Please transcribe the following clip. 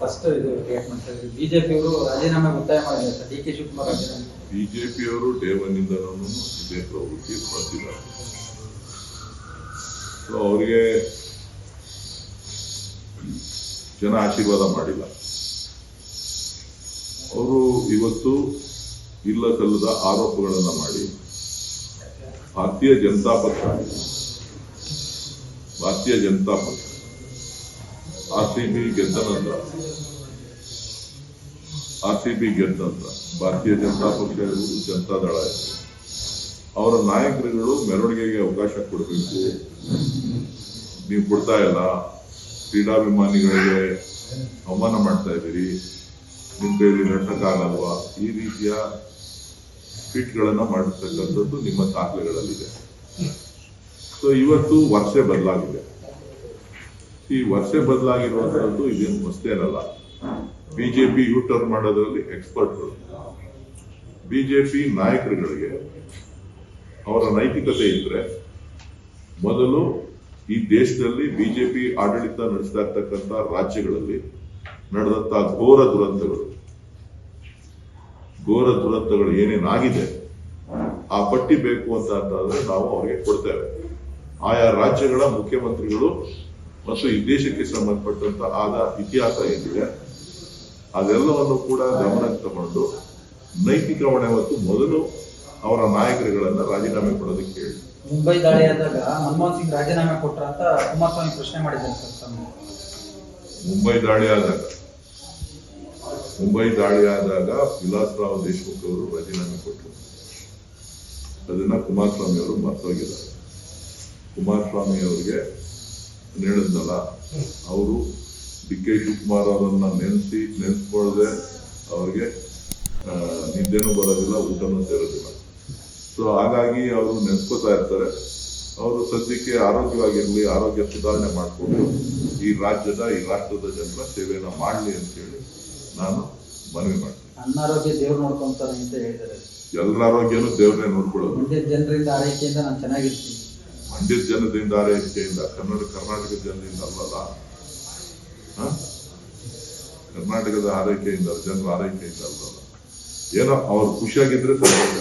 First ಇದು create ಮಾಡ್ತಾ BJP ಅವರು ರಾಜೀನಾಮೆ ಒತ್ತಾಯ ಮಾಡಿದ್ದಾರೆ. ಸರ್ ಡಿ ಕೆ ಶಿವಕುಮಾರ್ ರಾಜೀನಾಮೆ. ಬಿಜೆಪಿಯವರು ಡೇ ಒನ್ ಇಂದನೂ ಇದೇ ಪ್ರವೃತ್ತಿ ಮಾಡ್ತಿದ್ದಾರೆ. ಸೊ ಅವರಿಗೆ ಜನ ಆಶೀರ್ವಾದ ಮಾಡಿಲ್ಲ. ಅವರು ಇವತ್ತು ಇಲ್ಲ ಸಲ್ಲದ ಆರೋಪಗಳನ್ನ ಮಾಡಿ ಭಾರತೀಯ ಜನತಾ ಪಕ್ಷ, ಭಾರತೀಯ ಜನತಾ ಪಕ್ಷ ಆರ್ ಸಿ ಬಿ ಗೆದ್ದ ಆರ್ ಭಾರತೀಯ ಜನತಾ ಪಕ್ಷ ಜನತಾ ದಳ ಇರ್ಬೋದು, ಅವರ ನಾಯಕರುಗಳು ಮೆರವಣಿಗೆಗೆ ಅವಕಾಶ ಕೊಡಬೇಕು. ನೀವು ಕೊಡ್ತಾ ಇಲ್ಲ, ಕ್ರೀಡಾಭಿಮಾನಿಗಳಿಗೆ ಅವಮಾನ ಮಾಡ್ತಾ ಇದ್ದೀರಿ, ನಿಮ್ಮ ಕೈಯಲ್ಲಿ ನಡ್ಸಕ್ಕಾಗಲ್ವಾ ಈ ರೀತಿಯ ಟ್ವೀಟ್ಗಳನ್ನ ಮಾಡಿರ್ತಕ್ಕಂಥದ್ದು ನಿಮ್ಮ ದಾಖಲೆಗಳಲ್ಲಿದೆ. ಸೊ ಇವತ್ತು ವರ್ಷ ಬದಲಾಗಿದೆ. ಈ ವರ್ಷ ಬದಲಾಗಿರುವಂತಹದ್ದು ಇದೇನು ಹೊಸ್ತೇನಲ್ಲ ಬಿಜೆಪಿ ಯೂ ಟರ್ನ್ ಮಾಡೋದ್ರಲ್ಲಿ ಎಕ್ಸ್ಪರ್ಟ್ಗಳು ಬಿಜೆಪಿ ನಾಯಕರುಗಳಿಗೆ ಅವರ ನೈತಿಕತೆ ಇದ್ರೆ ಮೊದಲು ಈ ದೇಶದಲ್ಲಿ ಬಿಜೆಪಿ ಆಡಳಿತ ನಡೆಸ್ತಾ ಇರ್ತಕ್ಕಂಥ ರಾಜ್ಯಗಳಲ್ಲಿ ನಡೆದಂತ ಘೋರ ದುರಂತಗಳು. ಘೋರ ದುರಂತಗಳು ಏನೇನಾಗಿದೆ ಆ ಪಟ್ಟಿ ಬೇಕು ಅಂತ ಅಂತಂದ್ರೆ ನಾವು ಅವರಿಗೆ ಕೊಡ್ತೇವೆ. ಆಯಾ ರಾಜ್ಯಗಳ ಮುಖ್ಯಮಂತ್ರಿಗಳು ಮತ್ತು ಈ ದೇಶಕ್ಕೆ ಸಂಬಂಧಪಟ್ಟಂತ ಆದ ಇತಿಹಾಸ ಏನಿದೆ ಅದೆಲ್ಲವನ್ನು ಕೂಡ ಗಮನಕ್ಕೆ ತಗೊಂಡು ನೈತಿಕ ಹೊಣೆ ಮತ್ತು ಮೊದಲು ಅವರ ನಾಯಕರುಗಳನ್ನ ರಾಜೀನಾಮೆ ಕೊಡೋದಕ್ಕೆ ಹೇಳಿ. ಮುಂಬೈ ದಾಳಿ ಆದಾಗ ಮನಮೋಹನ್ ಸಿಂಗ್ ರಾಜೀನಾಮೆ ಕೊಟ್ರ ಅಂತ ಕುಮಾರಸ್ವಾಮಿ ಪ್ರಶ್ನೆ ಮಾಡಿದ್ದಾರೆ ಸರ್ ಮುಂಬೈ ದಾಳಿ ಆದಾಗ ಮುಂಬೈ ದಾಳಿ ಆದಾಗ ವಿಲಾಸರಾವ್ ದೇಶಮುಖ್ ಅವರು ರಾಜೀನಾಮೆ ಕೊಟ್ಟರು. ಅದನ್ನ ಕುಮಾರಸ್ವಾಮಿ ಅವರು ಮರ್ತೋಗಿದ್ದಾರೆ. ಕುಮಾರಸ್ವಾಮಿ ಅವರಿಗೆ ಹೇಳಿದ್ನಲ್ಲ ಅವರು ಡಿ ಕೆ ಶಿವಕುಮಾರ್ ಅವರನ್ನ ನೆನೆಸಿ ನೆನೆಸ್ಕೊಳ್ಳದೆ ಅವ್ರಿಗೆ ನಿದ್ದೆನೂ ಬರೋದಿಲ್ಲ ಊಟನೂ ಸೇರೋದಿಲ್ಲ. ಸೊ ಹಾಗಾಗಿ ಅವರು ನೆನೆಸ್ಕೋತಾ ಇರ್ತಾರೆ. ಅವರು ಸದ್ಯಕ್ಕೆ ಆರೋಗ್ಯವಾಗಿರಲಿ ಆರೋಗ್ಯ ಸುಧಾರಣೆ ಮಾಡಿಕೊಂಡು ಈ ರಾಜ್ಯದ ಈ ರಾಷ್ಟ್ರದ ಜನರ ಸೇವೆಯನ್ನ ಮಾಡಲಿ ಅಂತ ಹೇಳಿ ನಾನು ಮನವಿ ಮಾಡ್ತೀನಿ. ಅನಾರೋಗ್ಯ ದೇವ್ರು ನೋಡ್ಕೊಂತಾರೆ ಅಂತ ಹೇಳಿದ್ದಾರೆ. ಎಲ್ಲರ ಆರೋಗ್ಯನೂ ದೇವರೇ ನೋಡ್ಕೊಳ್ಳೋದು. ಜನರಿಂದ ಆರೈಕೆಯಿಂದ ನಾನು ಚೆನ್ನಾಗಿರ್ತೀನಿ. ಮಂಡ್ಯದ ಜನದಿಂದ ಆರೈಕೆಯಿಂದ ಕನ್ನಡ, ಕರ್ನಾಟಕದ ಜನರಿಂದ ಅಲ್ಲಲ್ಲ? ಕರ್ನಾಟಕದ ಆರೈಕೆಯಿಂದ, ಜನರ ಆರೈಕೆಯಿಂದ ಅಲ್ಲಲ್ಲ? ಏನೋ ಅವ್ರು ಖುಷಿಯಾಗಿದ್ರೆ ಸಂತೋಷ